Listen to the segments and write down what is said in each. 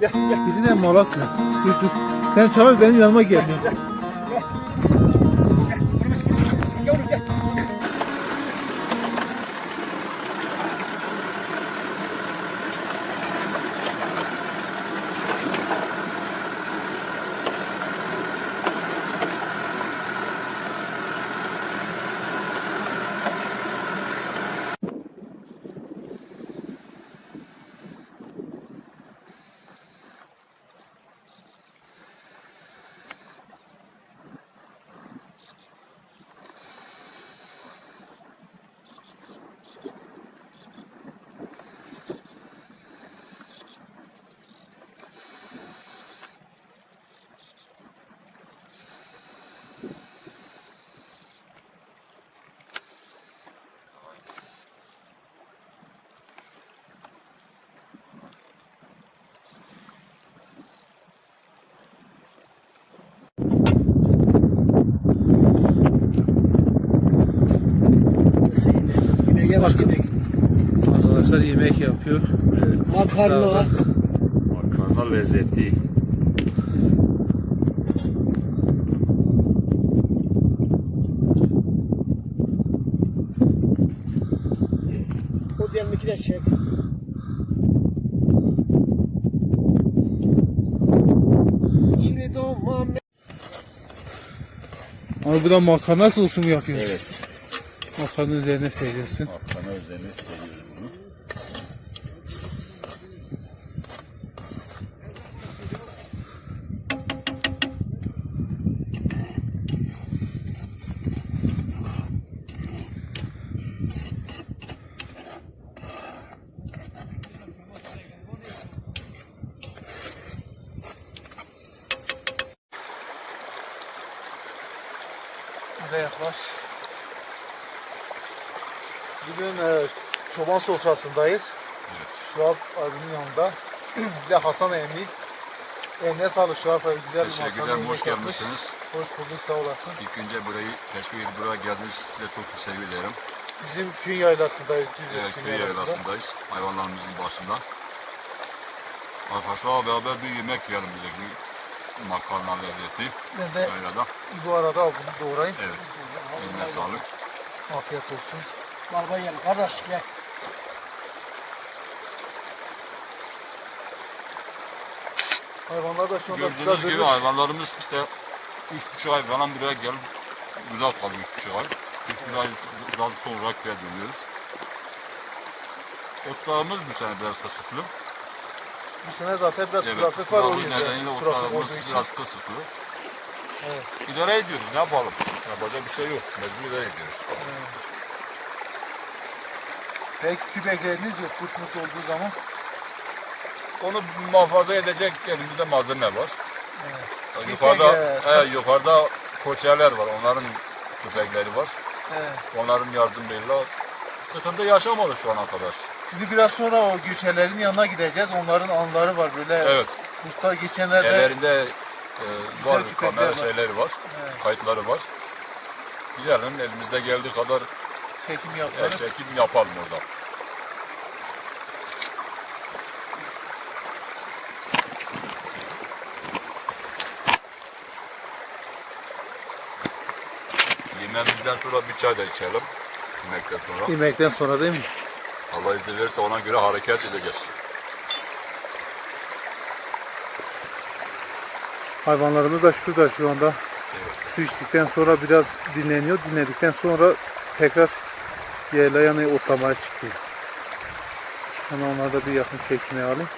Gel gel. Birine Malatya. Dur dur. Sen çağır benim yanıma gel. Yemeğe bak yemek. Arkadaşlar yemek yapıyor. Makarna. Makarna lezzetli. O diğerini de çek. Şimdi de o Muhammed. Ama bu da makarna sosu mu yapıyorsun? Evet. Makarnanın üzerine seviyorsun. Makarna üzerine seviyoruz bunu. Buraya yaklaş. Bugün e, çoban sofrasındayız. Şuap abinin yanında. bir de Hasan emmi. Eline sağlık Şuap abi. Güzel bir Teşekkürler, hoş yapmış. gelmişsiniz. Hoş bulduk sağ olasın. İlk önce burayı keşfedip buraya geldiniz. Size çok teşekkür ederim. Bizim kün yaylasındayız. Düzce Evet, kün yaylasında. yaylasındayız. Hayvanlarımızın başında. Arkadaşlarla beraber bir yemek yiyelim. Bir Makarna lezzeti. Ben de Yaylada. bu arada bunu doğrayayım. Evet. Eline sağlık. Afiyet olsun. Barba yiyelim kardeş gel. Hayvanlar da şu anda Gördüğünüz gibi ölmüş. hayvanlarımız işte üç buçuk ay falan buraya gelip güzel kalıyor üç buçuk ay. Üç buçuk ay daha sonra köye dönüyoruz. Otlarımız bu sene biraz kısıtlı. Bu sene zaten biraz Evet, kuraklık var o nedeniyle otlarımız olduğu için. biraz kısıtlı. Evet. İdare ediyoruz, ne yapalım? Yapacak bir şey yok, mecbur idare ediyoruz. Belki kübekleriniz yok kurt mut olduğu zaman. Onu muhafaza edecek elimizde malzeme var. Bir Yukarıda, şey, e, yukarıda koçerler var, onların köpekleri var. Evet. Onların yardımıyla sıkıntı yaşamadı şu ana kadar. Şimdi biraz sonra o göçerlerin yanına gideceğiz. Onların anıları var böyle. Evet. Kurtlar geçenlerde Ellerinde e, var kamera var. şeyleri var, Evet. kayıtları var. Gidelim elimizde geldiği kadar çekim e, yaptılar. çekim yapalım orada. Yemeğimizden sonra bir çay da içelim. Yemekten sonra. Yemekten sonra değil mi? Allah izin verirse ona göre hareket edeceğiz. Hayvanlarımız da şurada şu anda. Evet. Su içtikten sonra biraz dinleniyor. Dinledikten sonra tekrar yayla yanı otlamaya çıkıyor. Hemen onları da bir yakın çekmeye alayım.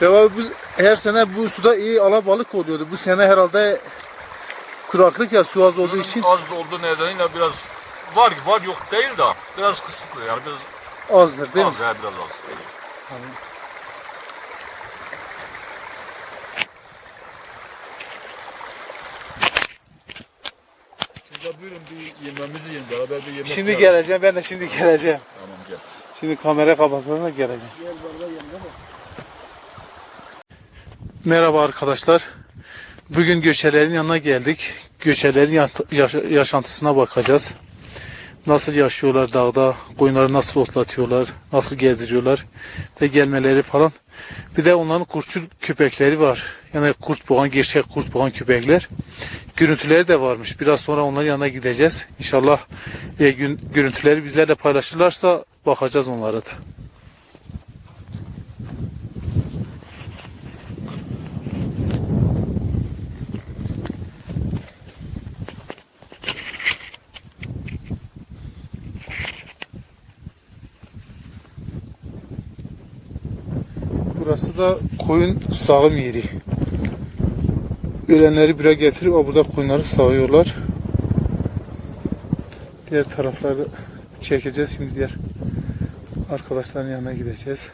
Cevabı bu, her sene bu suda iyi alabalık oluyordu. Bu sene herhalde kuraklık ya su az olduğu Suyun için az olduğu nedeniyle biraz var var yok değil de biraz kısıtlı yani biraz azdır değil mi? az biraz az. Şimdi buyurun bir yemeğimizi yiyin beraber bir yemek Şimdi yiyelim. geleceğim ben de şimdi geleceğim. Tamam gel. Şimdi kamera kapatalım da geleceğim. Gel değil mi? Merhaba arkadaşlar. Bugün göçerlerin yanına geldik. yaş- yaşantısına bakacağız. Nasıl yaşıyorlar dağda, koyunları nasıl otlatıyorlar, nasıl gezdiriyorlar ve gelmeleri falan. Bir de onların kurtçul köpekleri var. Yani kurt boğan, gerçek kurt boğan köpekler. Görüntüleri de varmış. Biraz sonra onların yanına gideceğiz. İnşallah e, gün, görüntüleri bizlerle paylaşırlarsa bakacağız onlara da. Burası da koyun sağım yeri. Ölenleri bire getirip burada koyunları sağıyorlar. Diğer taraflarda çekeceğiz. Şimdi diğer arkadaşların yanına gideceğiz.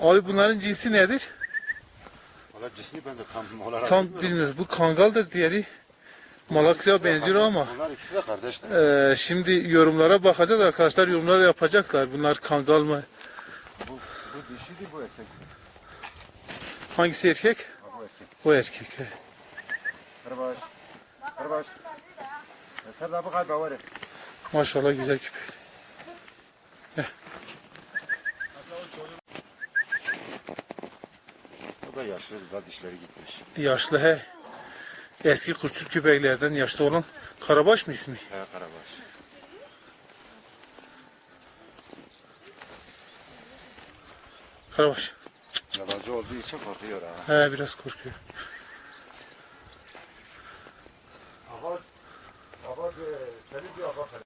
Abi bunların cinsi nedir? Valla cismi ben de tam olarak Tam bilmiyorum. bilmiyoruz. Bu kangaldır diğeri. Malaklıya benziyor ama. Bunlar ikisi de kardeştir. Ee, şimdi yorumlara bakacağız arkadaşlar yorumlar yapacaklar. Bunlar kangal mı? Bu, bu dişiydi bu erkek. Hangisi erkek? Ha, bu erkek. O erkek. he. Kırbaş. Eser de bu var. Maşallah güzel köpek. Da yaşlı da dişleri gitmiş. Yaşlı he. Eski kurtçuk köpeklerden yaşlı olan Karabaş mı ismi? He karabaş. Karabaş. Yabancı olduğu için korkuyor ha. He biraz korkuyor. Ağaç. Ağaç. Senin bir ağaç.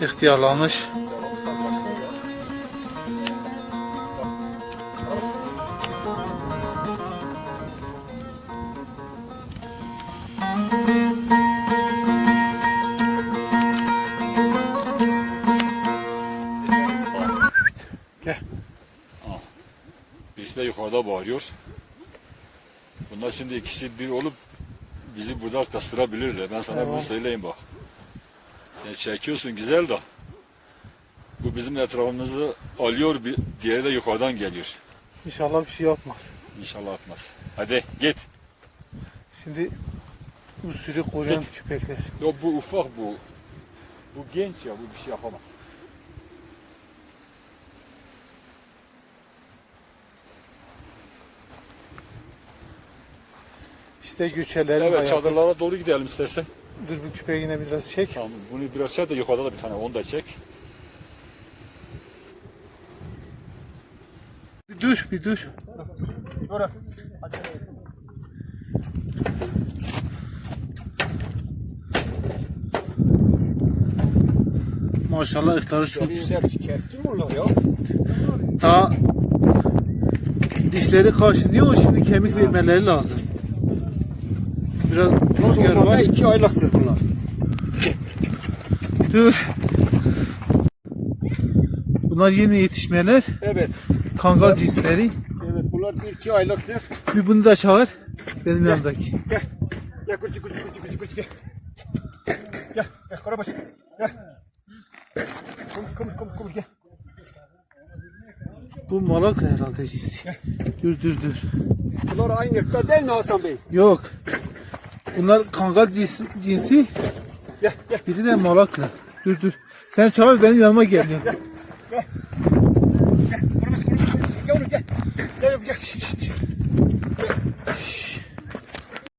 İhtiyarlanmış. Birisi de yukarıda bağırıyor. Bunlar şimdi ikisi bir olup bizi burada kastırabilirler. Ben sana bunu Tamam. söyleyeyim bak. Sen çekiyorsun güzel de. Bu bizim etrafımızı alıyor, bir diğeri de yukarıdan geliyor. İnşallah bir şey yapmaz. İnşallah atmaz. Hadi git. Şimdi bu sürü kocaman köpekler. Yok bu ufak bu. Bu genç ya bu bir şey yapamaz. İşte göçerlerin Evet ayağı. çadırlara doğru gidelim istersen. Dur bu köpeği yine biraz çek. Tamam bunu biraz çek de yukarıda da bir tane onu da çek. Bir dur bir dur. Maşallah ırkları çok güzel. Keskin bunlar ya. Daha dişleri kaşınıyor şimdi kemik vermeleri lazım. Biraz rüzgar var. iki aylıktır bunlar. Dur. Bunlar yeni yetişmeler. Evet. Kangal cinsleri. Evet bunlar bir iki aylıktır. Bir bunu da çağır. Benim yanımdaki. Gel. Gel kurcu kurcu kurcu kurcu kurcu gel. Gel. Gel Karabaş. Gel. Kom kom kom kom gel. Bu malakla herhalde cinsi. Dur dur dur. Bunlar aynı ırkta değil mi Hasan Bey? Yok. Bunlar kangal cinsi, cinsi. Gel gel. Biri de malakla. Dur dur. Sen çağır benim yanıma gel. gel. Karabaş Karabaş. Gel oğlum gel. Gel oğlum gel. Şşt, şşt. Şşş.